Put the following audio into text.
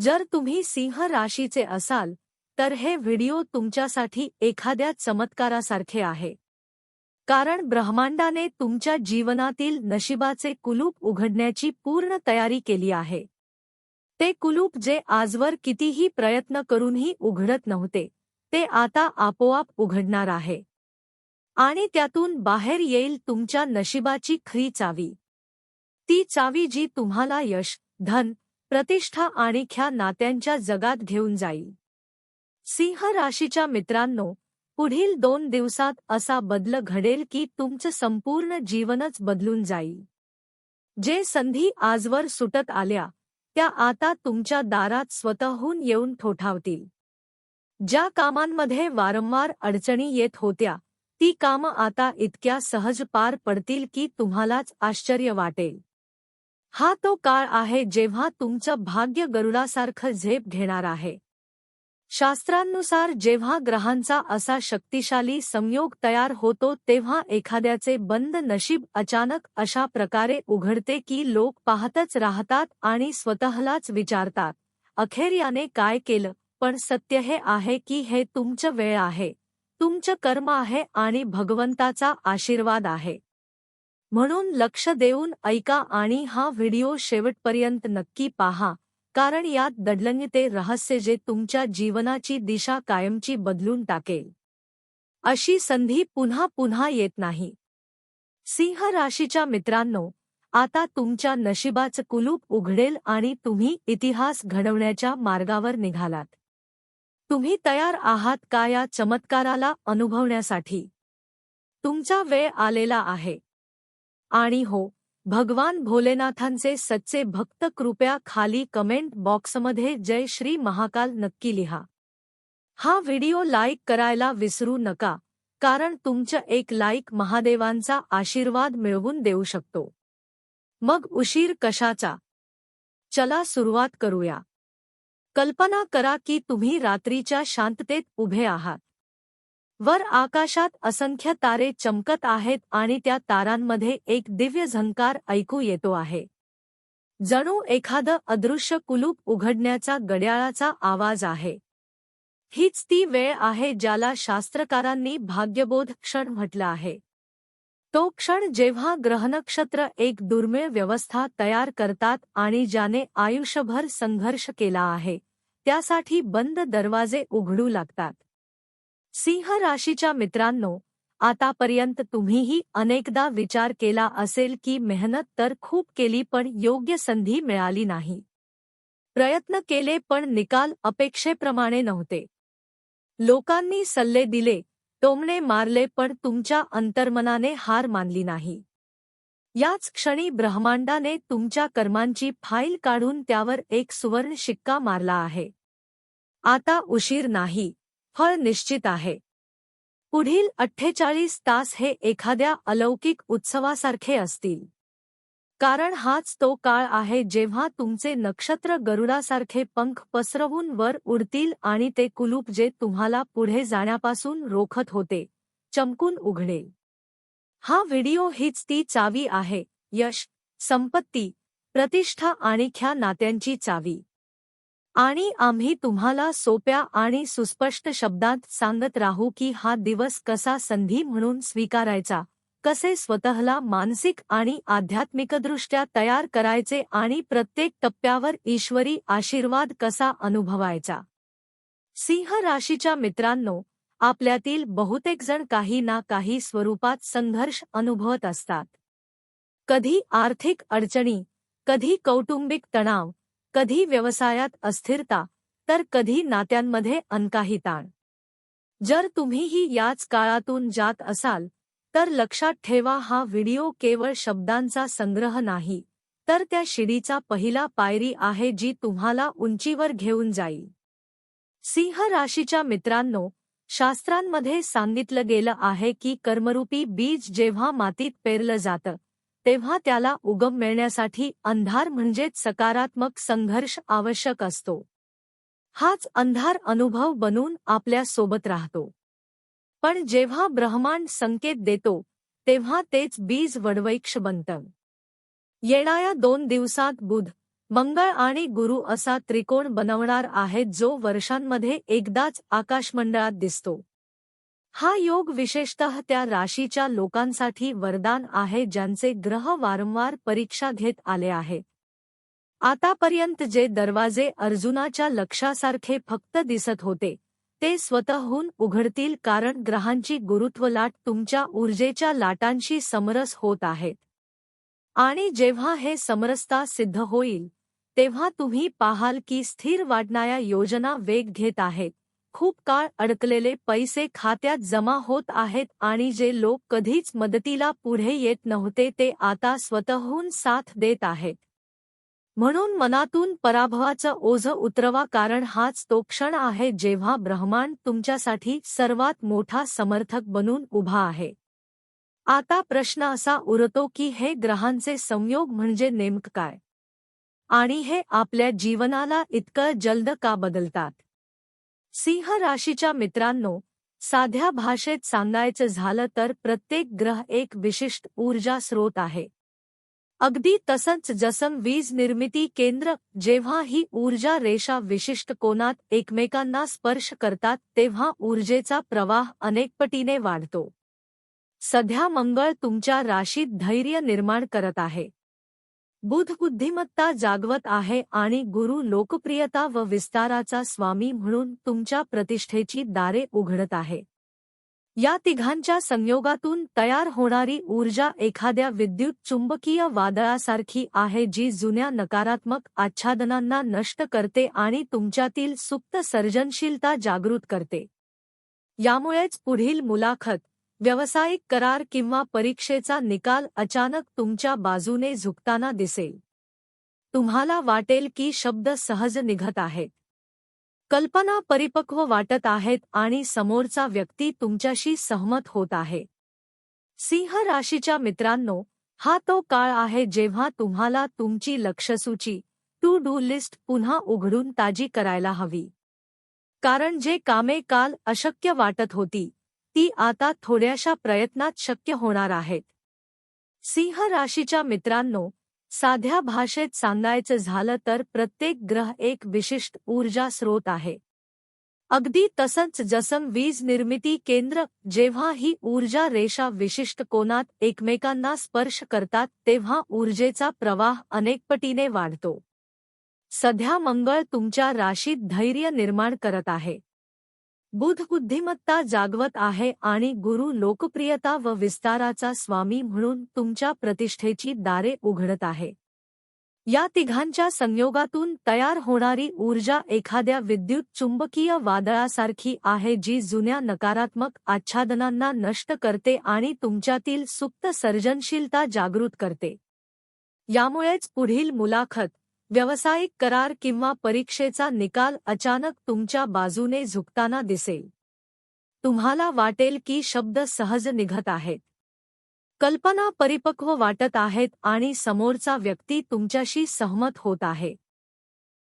जर तुम्ही सिंह राशीचे असाल तर हे व्हिडिओ तुमच्यासाठी एखाद्या चमत्कारासारखे आहे. कारण ब्रह्मांडाने तुमच्या जीवनातील नशिबाचे कुलूप उघडण्याची पूर्ण तयारी केली आहे. ते कुलूप जे आजवर कितीही प्रयत्न करूनही उघडत नव्हते ते आता आपोआप उघडणार आहे. आणि त्यातून बाहेर येईल तुमच्या नशिबाची खरी चावी. ती चावी जी तुम्हाला यश धन प्रतिष्ठा आणि ख्या नात्यांच्या जगात घेऊन जाईल. सिंह राशीच्या मित्रांनो पुढील दोन दिवसात असा बदल घडेल की तुमचं संपूर्ण जीवनच बदलून जाईल. जे संधी आजवर सुटत आल्या त्या आता तुमच्या दारात स्वतःहून येऊन ठोठावतील. ज्या कामांमध्ये वारंवार अडचणी येत होत्या ती कामं आता इतक्या सहज पार पडतील की तुम्हालाच आश्चर्य वाटेल. हा तो काळ आहे जेव्हा तुमचं भाग्य गरुडासारखं झेप घेणार आहे. शास्त्रांनुसार जेव्हा ग्रहांचा असा शक्तिशाली संयोग तयार होतो तेव्हा एखाद्याचे बंद नशीब अचानक अशा प्रकारे उघडते की लोक पाहतच राहतात आणि स्वतःलाच विचारतात अखेर याने काय केलं? पण सत्य हे आहे की हे तुमचं वेळ आहे. तुमचं कर्म आहे आणि भगवंताचा आशीर्वाद आहे. म्हणून लक्ष देऊन ऐका आणि हा व्हिडिओ शेवटपर्यंत नक्की पहा कारण यात दडलंग ते रहस्य जे तुमच्या जीवनाची दिशा कायमची बदलून टाकेल. अशी संधी पुन्हा पुन्हा येत नाही. सिंह राशीच्या मित्रांनो आता तुमच्या नशिबाचं कुलूप उघडेल आणि तुम्ही इतिहास घडवण्याच्या मार्गावर निघालात. तुम्ही तयार आहात का या चमत्काराला अनुभवण्यासाठी? तुमचा वेळ आलेला आहे. आणि हो भगवान भोलेनाथांचे सच्चे भक्त कृपया खाली कमेंट बॉक्समध्ये जय श्री महाकाल नक्की लिहा. हा व्हिडिओ लाईक करायला विसरू नका कारण तुमचं एक लाईक महादेवांचा आशीर्वाद मिळवून देऊ शकतो. मग उशीर कशाचा? चला सुरुवात करूया. कल्पना करा की तुम्ही रात्रीच्या शांततेत उभे आहात. वर आकाशात असंख्य तारे चमकत आहेत आणि त्या तारांमध्ये एक दिव्य झंकार ऐकू येतो आहे. जणू एखादं अदृश्य कुलूप उघडण्याचा गड्याळाचा आवाज आहे. हीच ती वेळ आहे ज्याला शास्त्रकारांनी भाग्यबोध क्षण म्हटलं आहे. तो क्षण जेव्हा ग्रहनक्षत्र एक दुर्मिळ व्यवस्था तयार करतात आणि ज्याने आयुष्यभर संघर्ष केला आहे त्यासाठी बंद दरवाजे उघडू लागतात. सिंह राशीच्या मित्रांनो आतापर्यंत तुम्हीही अनेकदा विचार केला असेल की मेहनत तर खूप केली पण योग्य संधी मिळाली नाही. प्रयत्न केले पण निकाल अपेक्षेप्रमाणे नव्हते. लोकांनी सल्ले दिले टोमणे मारले पण तुमच्या अंतर्मनाने हार मानली नाही. याच क्षणी ब्रह्मांडाने तुमच्या कर्मांची फाईल काढून त्यावर एक सुवर्ण शिक्का मारला आहे. आता उशीर नाही. फळ निश्चित आहे. पुढील अठ्ठेचाळीस तास हे एखाद्या अलौकिक उत्सवासारखे असतील. कारण हाच तो काळ आहे जेव्हा तुमचे नक्षत्र गरुडासारखे पंख पसरवून वर उडतील आणि ते कुलूप जे तुम्हाला पुढे जाण्यापासून रोखत होते चमकून उघडेल. हा व्हिडिओ हीच ती चावी आहे यश संपत्ती प्रतिष्ठा आणि ख्या नात्यांची चावी. आणि आम्ही तुम्हाला सोप्या आणि सुस्पष्ट शब्दांत सांगत राहू की हा दिवस कसा संधी म्हणून स्वीकारायचा कसे स्वतःला मानसिक आणि आध्यात्मिकदृष्ट्या तयार करायचे आणि प्रत्येक टप्प्यावर ईश्वरी आशीर्वाद कसा अनुभवायचा. सिंह राशीच्या मित्रांनो आपल्यातील बहुतेकजण काही ना काही स्वरूपात संघर्ष अनुभवत असतात. कधी आर्थिक अडचणी कधी कौटुंबिक तणाव कधी व्यवसायात अस्थिरता तर कधी नात्यांमध्ये अनकाही ताण. जर तुम्हीही याच काळातून जात असाल तर लक्षात ठेवा हा व्हिडिओ केवळ शब्दांचा संग्रह नाही तर त्या शिडीचा पहिला पायरी आहे जी तुम्हाला उंचीवर घेऊन जाईल. सिंह राशीच्या मित्रांनो शास्त्रांमध्ये सांगितलं गेलं आहे की कर्मरूपी बीज जेव्हा मातीत पेरलं जातं तेव्हा त्याला उगम मिळण्यासाठी अंधार म्हणजेच सकारात्मक संघर्ष आवश्यक असतो. हाच अंधार अनुभव बनून आपल्यासोबत राहतो. पण जेव्हा ब्रह्मांड संकेत देतो तेव्हा तेच बीज वडवैक्ष बनतं. येणाऱ्या दोन दिवसात बुध मंगळ आणि गुरु असा त्रिकोण बनवणार आहेत जो वर्षांमध्ये एकदाच आकाशमंडळात दिसतो. हा योग विशेषतः त्या राशीच्या लोकांसाठी वरदान आहे ज्यांचे ग्रह वारंवार परीक्षा घेत आले आहेत आतापर्यंत जे दरवाजे अर्जुनाच्या लक्षासारखे फक्त दिसत होते ते स्वतःहून उघडतील कारण ग्रहांची गुरुत्व लाट तुमच्या ऊर्जेच्या लाटांशी समरस होत आहेत आणि जेव्हा हे समरसता सिद्ध होईल तेव्हा तुम्ही पाहाल की स्थिर वाढणाऱ्या योजना वेग घेत आहेत. खूप काळ अडकलेले पैसे खात्यात जमा होत आहेत आणि जे लोक कधीच मदतीला पुढे येत नव्हते ते आता स्वतःहून साथ देत आहेत. म्हणून मनातून पराभवाचं ओझ उतरवा कारण हाच तो क्षण आहे जेव्हा ब्रह्मांड तुमच्यासाठी सर्वात मोठा समर्थक बनून उभा आहे. आता प्रश्न असा उरतो की हे ग्रहांचे संयोग म्हणजे नेमकं काय? आणि हे आपल्या जीवनाला इतकं जल्द का बदलतात? सिंह राशीच्या मित्रांनो साध्या भाषेत सांगायचं झालं तर प्रत्येक ग्रह एक विशिष्ट ऊर्जा स्रोत आहे. अगदी तसंच जसं वीज निर्मिती केंद्र जेव्हा ही ऊर्जा रेषा विशिष्ट कोनात एकमेकांना स्पर्श करतात तेव्हा ऊर्जेचा प्रवाह अनेकपटीने वाढतो. सध्या मंगळ तुमच्या राशीत धैर्य निर्माण करत आहे. बुध बुद्धिमत्ता जागवत आहे आणि गुरु लोकप्रियता व विस्ताराचा स्वामी म्हणून तुमच्या प्रतिष्ठेची दारे उघडत आहे. या तिघांच्या संयोगातून तयार होणारी ऊर्जा एखाद्या विद्युत चुंबकीय वादळासारखी आहे जी जुन्या नकारात्मक आच्छादनांना नष्ट करते आणि तुमच्यातील सुप्त सर्जनशीलता जागृत करते. यामुळेच पुढील मुलाखत व्यावसायिक करार किंवा परीक्षेचा निकाल अचानक तुमच्या बाजूने झुकताना दिसेल. तुम्हाला वाटेल की शब्द सहज निघत आहेत. कल्पना परिपक्व वाटत आहेत आणि समोरचा व्यक्ती तुमच्याशी सहमत होत आहे. सिंह राशीच्या मित्रांनो हा तो काळ आहे जेव्हा तुम्हाला तुमची लक्षसूची टू डू लिस्ट पुन्हा उघडून ताजी करायला हवी. कारण जे कामे काल अशक्य वाटत होती ती आता थोड्याशा प्रयत्नात शक्य होणार आहेत. सिंह राशीच्या मित्रांनो साध्या भाषेत सांगायचं झालं तर प्रत्येक ग्रह एक विशिष्ट ऊर्जा स्रोत आहे. अगदी तसंच जसं वीज निर्मिती केंद्र जेव्हा ही ऊर्जा रेषा विशिष्ट कोनात एकमेकांना स्पर्श करतात तेव्हा ऊर्जेचा प्रवाह अनेकपटीने वाढतो. सध्या मंगळ तुमच्या राशीत धैर्य निर्माण करत आहे. बुध बुद्धिमत्ता जागवत आहे आणि गुरु लोकप्रियता व विस्ताराचा स्वामी म्हणून तुमच्या प्रतिष्ठेची दारे उघडत आहे. या तिघांच्या संयोगातून तयार होणारी ऊर्जा एखाद्या विद्युत चुंबकीय वादळासारखी आहे जी जुन्या नकारात्मक आच्छादनांना नष्ट करते आणि तुमच्यातील सुप्त सर्जनशीलता जागृत करते. यामुळेच पुढील मुलाखत व्यावसायिक करार किंवा परीक्षेचा निकाल अचानक तुमच्या बाजूने झुकताना दिसेल. तुम्हाला वाटेल की शब्द सहज निघत आहेत. कल्पना परिपक्व वाटत आहेत आणि समोरचा व्यक्ती तुमच्याशी सहमत होत आहे.